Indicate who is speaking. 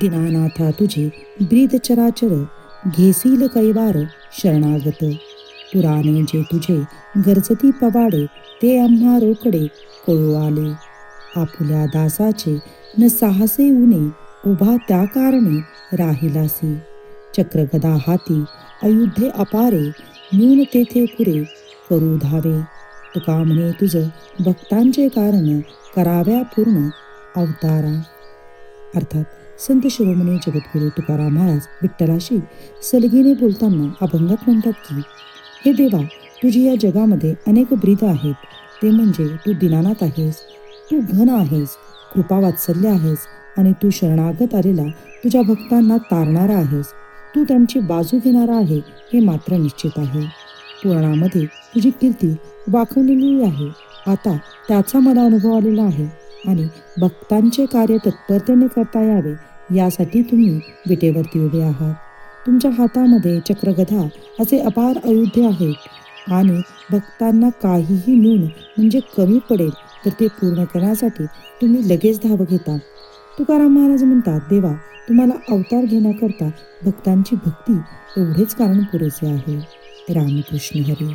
Speaker 1: दिनानाथा तुझे ब्रीद चराचर घेसील कैवार शरणागत. पुराणे जे तुझे गरजती पवाडे ते आम्हा रोकडे कळू आले आपुल्या दासाचे न साहसे उणे उभा त्या कारणे राहिलासी. चक्रगदा हाती अयुद्धे अपारे मून तेथे पुरे करू धावे. तुका म्हणे तुझ भक्तांचे कारण कराव्या पूर्ण अवतारा. अर्थात संत शिरोमणी जगद्गुरू तुकाराम महाराज विठ्ठलाशी सलगीने बोलताना अभंगात म्हणतात की हे देवा तुझी या जगामध्ये अनेक ब्रीद आहेत. ते म्हणजे तू दिनानाथ आहेस तू घन आहेस कृपा वात्सल्य आहेस आणि तू शरणागत आलेला तुझ्या भक्तांना तारणारा आहेस. तू त्यांची बाजू घेणारा आहे हे मात्र निश्चित आहे. पुराणामध्ये तुझी कीर्ती वाखवलेली आहे. आता त्याचा मला अनुभव आलेला आहे आणि भक्तांचे कार्य तत्परतेने करता यावे यासाठी तुम्ही विटेवरती उभे आहात. तुमच्या हातामध्ये चक्रगधा असे अपार अयोध्ये आहेत आणि भक्तांना काहीही न्यून म्हणजे कमी पडेल तर ते पूर्ण करण्यासाठी तुम्ही लगेच धाव घेता. तुकाराम महाराज म्हणतात देवा तुम्हाला अवतार घेण्याकरता भक्तांची भक्ती एवढेच कारण पुरेसे आहे. रामकृष्ण हरी.